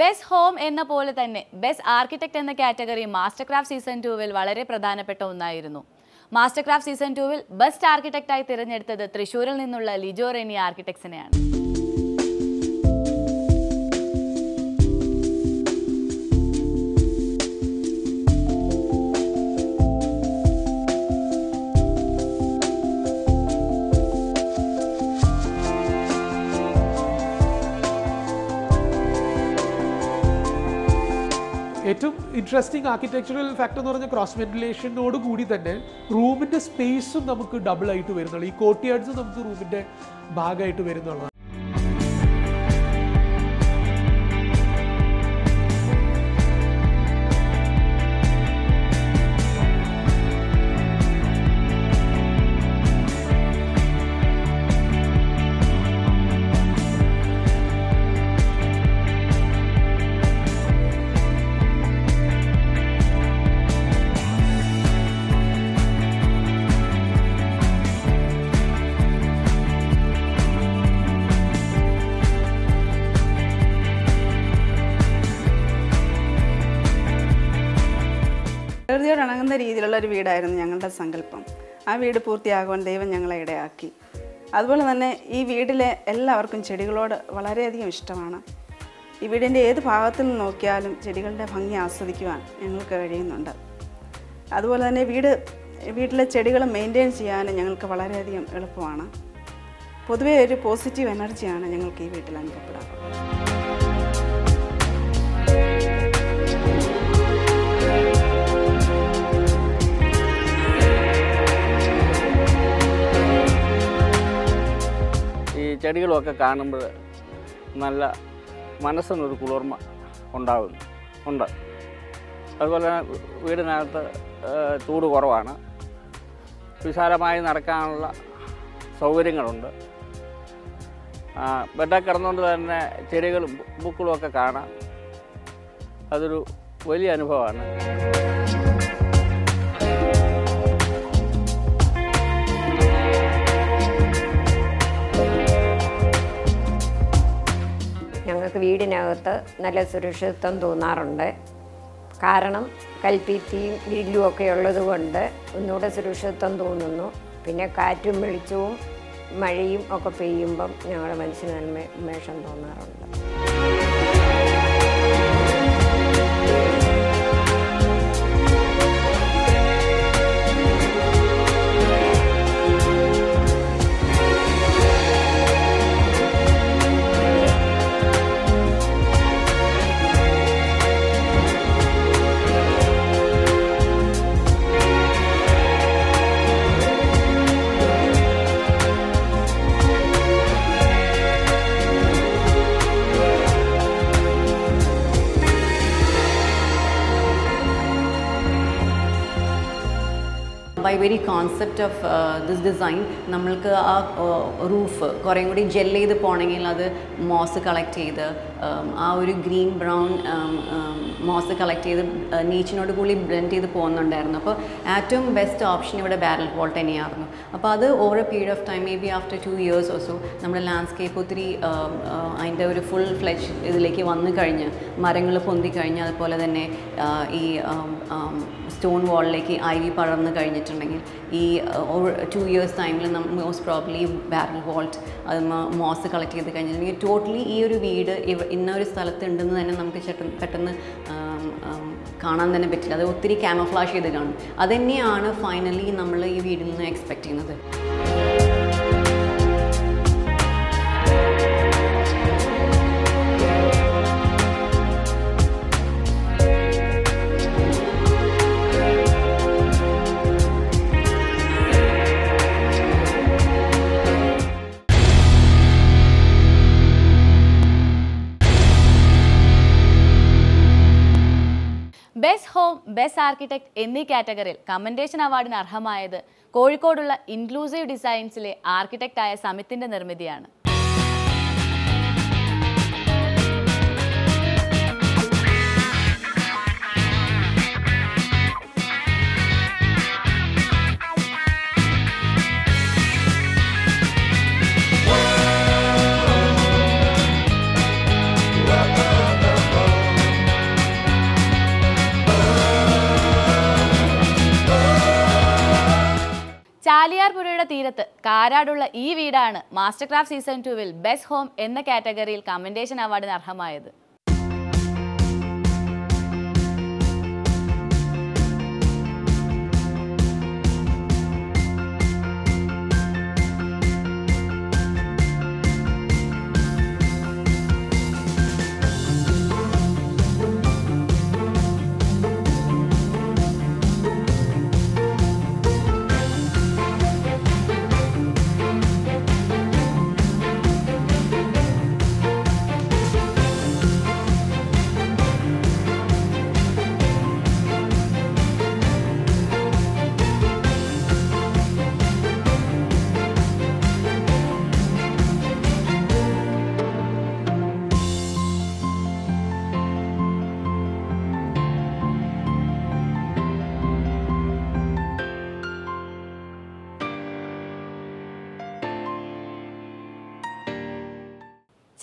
Best home എന്ന പോലെ തന്നെ ബെസ്റ്റ് ആർക്കിടെക്ട് എന്ന കാറ്റഗറി മാസ്റ്റർ ക്രാഫ്റ്റ് സീസൺ ടൂവിൽ വളരെ പ്രധാനപ്പെട്ട ഒന്നായിരുന്നു. മാസ്റ്റർ ക്രാഫ്റ്റ് സീസൺ ടൂവിൽ ബെസ്റ്റ് ആർക്കിടെക്റ്റായി തിരഞ്ഞെടുത്തത് തൃശ്ശൂരിൽ നിന്നുള്ള ലിജോ റെനി ആർക്കിടെക്ട്സിനെയാണ് ഇൻട്രസ്റ്റിംഗ് ആർക്കിടെക്ചറൽ ഫാക്ടർ എന്ന് പറഞ്ഞാൽ ക്രോസ് വെന്റിലേഷനോട് കൂടി തന്നെ റൂമിന്റെ സ്പേസും നമുക്ക് ഡബിൾ ആയിട്ട് വരുന്നുള്ളൂ. ഈ കോട്ടിയാർഡ്സ് നമുക്ക് റൂമിന്റെ ഭാഗമായിട്ട് വരുന്നുള്ളതാണ്. ഇണങ്ങുന്ന രീതിയിലുള്ള ഒരു വീടായിരുന്നു ഞങ്ങളുടെ സങ്കല്പം. ആ വീട് പൂർത്തിയാകുവാൻ ദൈവം ഞങ്ങളെ ഇടയാക്കി. അതുപോലെ തന്നെ ഈ വീട്ടിലെ എല്ലാവർക്കും ചെടികളോട് വളരെയധികം ഇഷ്ടമാണ്. ഈ വീടിന്റെ ഏത് ഭാഗത്തിൽ നിന്ന് നോക്കിയാലും ചെടികളുടെ ഭംഗി ആസ്വദിക്കുവാൻ ഞങ്ങൾക്ക് കഴിയുന്നുണ്ട്. അതുപോലെ തന്നെ വീട് വീട്ടിലെ ചെടികൾ മെയിന്റെയിൻ ചെയ്യാനും ഞങ്ങൾക്ക് വളരെയധികം എളുപ്പമാണ്. പൊതുവേ ഒരു പോസിറ്റീവ് എനർജിയാണ് ഞങ്ങൾക്ക് ഈ വീട്ടിൽ അനുഭവപ്പെടാറ് ചെടികളുമൊക്കെ കാണുമ്പോൾ നല്ല മനസ്സിനൊരു കുളിർമ ഉണ്ടാകുന്നു ഉണ്ട്. അതുപോലെ തന്നെ വീടിനകത്ത് ചൂട് കുറവാണ്. വിശാലമായി നടക്കാനുള്ള സൗകര്യങ്ങളുണ്ട്. ബെഡ കിടന്നുകൊണ്ട് തന്നെ ചെടികളും പൂക്കളും ഒക്കെ കാണാം. അതൊരു വലിയ അനുഭവമാണ്. ഞങ്ങൾക്ക് വീടിനകത്ത് നല്ല സുരക്ഷിതത്വം തോന്നാറുണ്ട്. കാരണം കൽപ്പീത്തിയും ഗ്രില്ലും ഒക്കെ ഉള്ളത് കൊണ്ട് ഒന്നുകൂടെ സുരക്ഷിതത്വം തോന്നുന്നു. പിന്നെ കാറ്റും വെളിച്ചവും മഴയും ഒക്കെ പെയ്യുമ്പം ഞങ്ങളുടെ മനസ്സിന് നന്മ ഉന്മേഷം തോന്നാറുണ്ട്. By very concept of this design നമ്മൾക്ക് ആ റൂഫ് കുറേ കൂടി ജെൽ ചെയ്ത് പോകണമെങ്കിൽ അത് മോസ് കളക്ട് ചെയ്ത് ആ ഒരു ഗ്രീൻ ബ്രൗൺ മോസ് കളക്ട് ചെയ്ത് നീച്ചിനോട് കൂടി ബ്ലെൻഡ് ചെയ്ത് പോകുന്നുണ്ടായിരുന്നു. അപ്പോൾ ഏറ്റവും ബെസ്റ്റ് ഓപ്ഷൻ ഇവിടെ ബാരൽ വോൾ തന്നെയായിരുന്നു. അപ്പോൾ അത് over a period of time maybe after two years also നമ്മുടെ ലാൻഡ്സ്കേപ്പ് ഒത്തിരി അതിന്റെ ഒരു ഫുൾ ഫ്ലെഷ് ഇതിലേക്ക് വന്നു കഴിഞ്ഞ് മരങ്ങൾ പൊന്തി കഴിഞ്ഞ് അതുപോലെ തന്നെ ഈ സ്റ്റോൺ വാളിലേക്ക് ഐ വി പടർന്ന് കഴിഞ്ഞിട്ടുണ്ടെങ്കിൽ ഈ ടു ഇയേഴ്സ് ടൈമിൽ മോസ്റ്റ് പ്രോബ്ലി ബാരൽ വോൾട്ട് അത് മോസ് കളക്ട് ചെയ്ത് കഴിഞ്ഞിട്ടുണ്ടെങ്കിൽ ടോട്ടലി ഈ ഒരു വീട് ഇന്ന ഒരു സ്ഥലത്ത് ഉണ്ടെന്ന് തന്നെ നമുക്ക് പെട്ടെന്ന് കാണാൻ തന്നെ പറ്റില്ല. അത് ഒത്തിരി ക്യാമഫ്ലാഷ് ചെയ്ത് കാണും. അതുതന്നെയാണ് ഫൈനലി നമ്മൾ ഈ വീടിൽ നിന്ന് എക്സ്പെക്റ്റ് ചെയ്യുന്നത്. ബെസ്റ്റ് ആർക്കിടെക്ട് എന്നീ കാറ്റഗറിയിൽ കമൻഡേഷൻ അവാർഡിന് അർഹമായത് കോഴിക്കോടുള്ള ഇൻക്ലൂസീവ് ഡിസൈൻസിലെ ആർക്കിടെക്റ്റായ സമിത്തിന്റെ നിർമ്മിതിയാണ്. ചാലിയാർ പുഴയുടെ തീരത്ത് കാരാടുള്ള ഈ വീടാണ് മാസ്റ്റർ ക്രാഫ്റ്റ് സീസൺ ടുവിൽ ബെസ്റ്റ് ഹോം എന്ന കാറ്റഗറിയിൽ കമന്റേഷൻ അവാർഡിന് അർഹമായത്.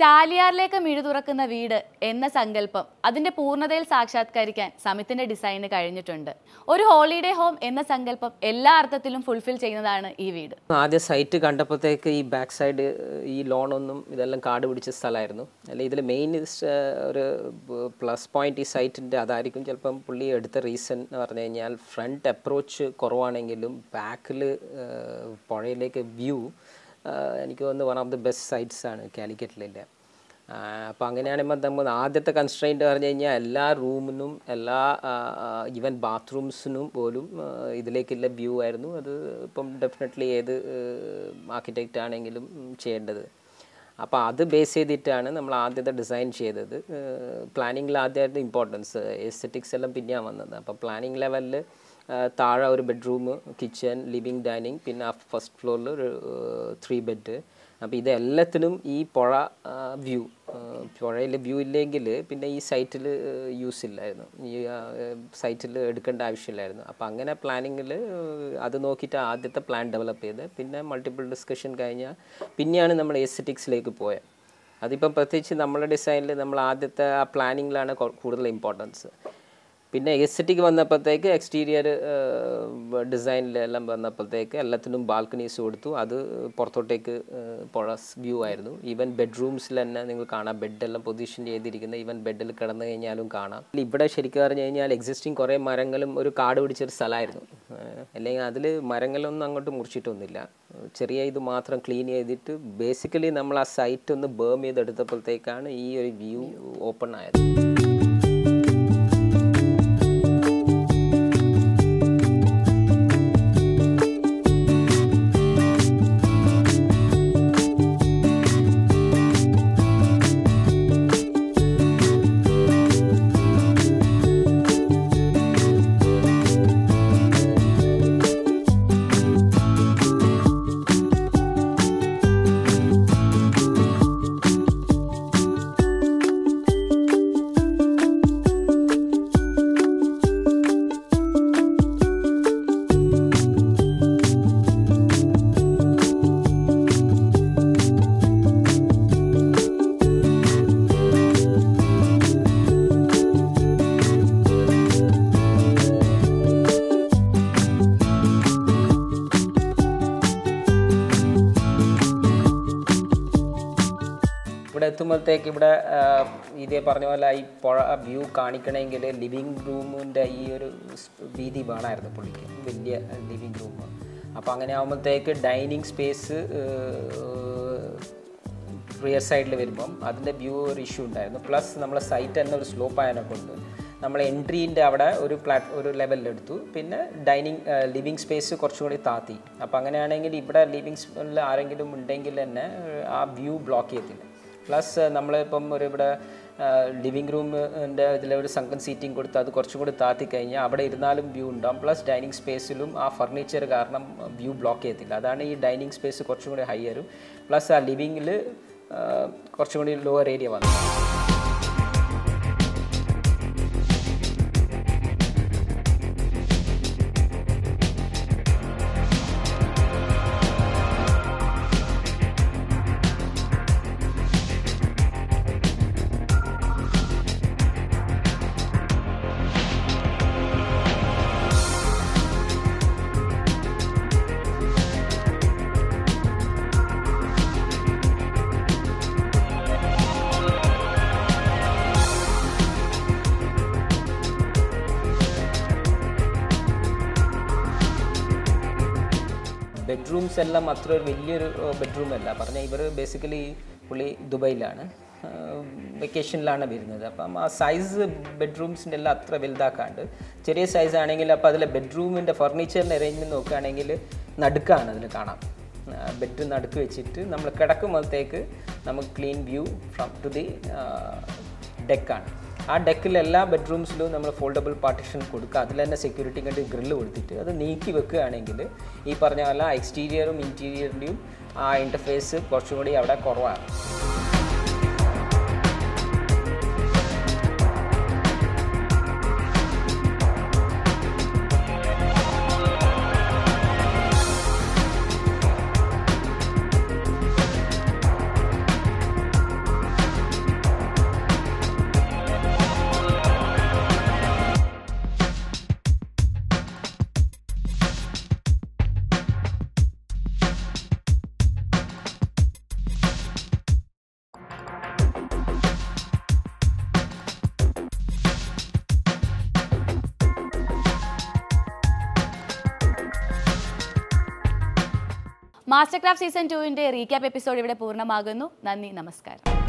ചാലിയാറിലേക്ക് മിഴു തുറക്കുന്ന വീട് എന്ന സങ്കല്പം അതിന്റെ പൂർണതയിൽ സാക്ഷാത്കരിക്കാൻ സമിത്തിന്റെ ഡിസൈന് കഴിഞ്ഞിട്ടുണ്ട്. ഒരു ഹോളിഡേ ഹോം എന്ന സങ്കല്പം എല്ലാ അർത്ഥത്തിലും ഫുൾഫിൽ ചെയ്യുന്നതാണ് ഈ വീട്. ആദ്യ സൈറ്റ് കണ്ടപ്പോഴത്തേക്ക് ഈ ബാക്ക് സൈഡ് ഈ ലോണൊന്നും ഇതെല്ലാം കാട് പിടിച്ച സ്ഥലമായിരുന്നു. അല്ല ഇതിൽ മെയിൻ ഒരു പ്ലസ് പോയിന്റ് ഈ സൈറ്റിന്റെ അതായിരിക്കും. ചിലപ്പം പുള്ളി എടുത്ത റീസൺ എന്ന് പറഞ്ഞു കഴിഞ്ഞാൽ ഫ്രണ്ട് അപ്രോച്ച് കുറവാണെങ്കിലും ബാക്കിൽ പുഴയിലേക്ക് വ്യൂ എനിക്ക് തോന്നുന്നു one of the best sights ആണ് കാലിക്കറ്റിലെ അപ്പോൾ അങ്ങനെയാണെങ്കിൽ നമ്മൾ ആദ്യത്തെ കൺസ്ട്രെയിന്റ് പറഞ്ഞു കഴിഞ്ഞാൽ എല്ലാ റൂമിനും എല്ലാ ഈവൻ ബാത്റൂംസിനും പോലും ഇതിലേക്കുള്ള വ്യൂ ആയിരുന്നു. അത് ഇപ്പം ഡെഫിനറ്റ്ലി ഏത് ആർക്കിടെക്റ്റ് ആണെങ്കിലും ചെയ്യേണ്ടത്. അപ്പോൾ അത് ബേസ് ചെയ്തിട്ടാണ് നമ്മൾ ആദ്യത്തെ ഡിസൈൻ ചെയ്തത്. പ്ലാനിങ്ങിൽ ആദ്യമായിട്ട് ഇമ്പോർട്ടൻസ് എസ്തെറ്റിക്സ് എല്ലാം പിന്നെയാണ് വന്നത്. അപ്പോൾ പ്ലാനിങ് ലെവലിൽ താഴെ ഒരു ബെഡ്റൂം കിച്ചൺ ലിവിങ് ഡൈനിങ് പിന്നെ ആ ഫസ്റ്റ് ഫ്ലോറിൽ ഒരു ത്രീ ബെഡ് അപ്പോൾ ഇതെല്ലാത്തിനും ഈ പുഴ വ്യൂ പുഴയിൽ വ്യൂ ഇല്ലെങ്കിൽ പിന്നെ ഈ സൈറ്റിൽ യൂസ് ഇല്ലായിരുന്നു. ഈ സൈറ്റിൽ എടുക്കേണ്ട ആവശ്യമില്ലായിരുന്നു. അപ്പോൾ അങ്ങനെ പ്ലാനിങ്ങിൽ അത് നോക്കിയിട്ട് ആദ്യത്തെ പ്ലാൻ ഡെവലപ്പ് ചെയ്ത് പിന്നെ മൾട്ടിപ്പിൾ ഡിസ്കഷൻ കഴിഞ്ഞാൽ പിന്നെയാണ് നമ്മൾ എസ്തെറ്റിക്സിലേക്ക് പോയത് അതിപ്പം പ്രത്യേകിച്ച് നമ്മുടെ ഡിസൈനിൽ നമ്മൾ ആദ്യത്തെ ആ പ്ലാനിങ്ങിലാണ് കൂടുതൽ ഇമ്പോർട്ടൻസ് പിന്നെ എസ്റ്റിക്ക് വന്നപ്പോഴത്തേക്ക് എക്സ്റ്റീരിയർ ഡിസൈനിലെല്ലാം വന്നപ്പോഴത്തേക്ക് എല്ലാത്തിനും ബാൽക്കണീസ് കൊടുത്തു. അത് പുറത്തോട്ടേക്ക് പുഴ വ്യൂ ആയിരുന്നു. ഈവൻ ബെഡ്റൂംസിൽ തന്നെ നിങ്ങൾ കാണാം. ബെഡെല്ലാം പൊസിഷൻ ചെയ്തിരിക്കുന്ന ഈവൻ ബെഡിൽ കിടന്നു കഴിഞ്ഞാലും കാണാം. ഇവിടെ ശരിക്കും പറഞ്ഞു കഴിഞ്ഞാൽ എക്സിസ്റ്റിംഗ് കുറേ മരങ്ങളും ഒരു കാട് പിടിച്ചൊരു സ്ഥലമായിരുന്നു. അല്ലെങ്കിൽ അതിൽ മരങ്ങളൊന്നും അങ്ങോട്ട് മുറിച്ചിട്ടൊന്നുമില്ല. ചെറിയ ഇത് മാത്രം ക്ലീൻ ചെയ്തിട്ട് ബേസിക്കലി നമ്മൾ ആ സൈറ്റ് ഒന്ന് ബേം ചെയ്തെടുത്തപ്പോഴത്തേക്കാണ് ഈ ഒരു വ്യൂ ഓപ്പൺ ആയത്. എത്തുമ്പോഴത്തേക്ക് ഇവിടെ ഇതേ പറഞ്ഞ പോലെ ഈ പുഴ വ്യൂ കാണിക്കണമെങ്കിൽ ലിവിങ് റൂമിന്റെ ഈ ഒരു വീതി വേണമായിരുന്നു പുള്ളിക്ക്. വലിയ ലിവിങ് റൂം. അപ്പോൾ അങ്ങനെ ആകുമ്പോഴത്തേക്ക് ഡൈനിങ് സ്പേസ് റിയർ സൈഡിൽ വരുമ്പം അതിന്റെ വ്യൂ ഒരു ഇഷ്യൂ ഉണ്ടായിരുന്നു. പ്ലസ് നമ്മളെ സൈറ്റ് തന്നെ ഒരു സ്ലോപ്പ് ആയതിനെ കൊണ്ട് നമ്മൾ എൻട്രീന്റെ അവിടെ ഒരു പ്ലാറ്റ് ഒരു ലെവലിലെടുത്തു പിന്നെ ഡൈനിങ് ലിവിങ് സ്പേസ് കുറച്ചും കൂടി താത്തി. അപ്പോൾ അങ്ങനെയാണെങ്കിൽ ഇവിടെ ലിവിങ് ആരെങ്കിലും ഉണ്ടെങ്കിൽ തന്നെ ആ വ്യൂ ബ്ലോക്ക് ചെയ്യത്തില്ല. പ്ലസ് നമ്മളിപ്പം ഒരു ഇവിടെ ലിവിങ് റൂമിന്റെ ഇതിൽ ഒരു സംഘം സീറ്റിംഗ് കൊടുത്ത് അത് കുറച്ചും കൂടി താത്തി കഴിഞ്ഞാൽ അവിടെ ഇരുന്നാലും വ്യൂ ഉണ്ടാവും. പ്ലസ് ഡൈനിങ് സ്പേസിലും ആ ഫർണിച്ചർ കാരണം വ്യൂ ബ്ലോക്ക് ചെയ്യത്തില്ല. അതാണ് ഈ ഡൈനിങ് സ്പേസ് കുറച്ചും കൂടി ഹയറും പ്ലസ് ആ ലിവിങ്ങിൽ കുറച്ചും കൂടി ലോവർ ഏരിയ വന്നു ബെഡ്റൂംസ് എല്ലാം അത്ര ഒരു വലിയൊരു ബെഡ്റൂം അല്ല. പറഞ്ഞാൽ ഇവർ ബേസിക്കലി പുള്ളി ദുബൈയിലാണ്. വെക്കേഷനിലാണ് വരുന്നത്. അപ്പം ആ സൈസ് ബെഡ്റൂംസിന്റെ എല്ലാം അത്ര വലുതാക്കാണ്ട്. ചെറിയ സൈസ് ആണെങ്കിൽ അപ്പോൾ അതിലെ ബെഡ്റൂമിന്റെ ഫർണിച്ചറിന്റെ അറേഞ്ച്മെന്റ് നോക്കുകയാണെങ്കിൽ നടുക്കാണ് അതിൽ കാണാം. ബെഡ് നടുക്ക് വെച്ചിട്ട് നമ്മൾ കിടക്കുമ്പോഴത്തേക്ക് നമുക്ക് clean view from to the ഡെക്കാണ് ആ ഡെക്കിൽ എല്ലാ ബെഡ്റൂംസിലും നമ്മൾ ഫോൾഡബിൾ പാർട്ടിഷൻ കൊടുക്കുക. അതിൽ തന്നെ സെക്യൂരിറ്റി കണ്ടി ഗ്രില്ല് കൊടുത്തിട്ട് അത് നീക്കി വെക്കുകയാണെങ്കിൽ ഈ പറഞ്ഞ പോലെ എക്സ്റ്റീരിയറും ഇന്റീരിയറിന്റെയും ആ ഇന്റർഫേസ് കുറച്ചും കൂടി അവിടെ കുറവാണ്. മാസ്റ്റർ ക്രാഫ്റ്റ് സീസൺ ടുവിന്റെ റീക്യാപ്പ് എപ്പിസോഡ് ഇവിടെ പൂർണമാകുന്നു. നന്ദി നമസ്കാരം.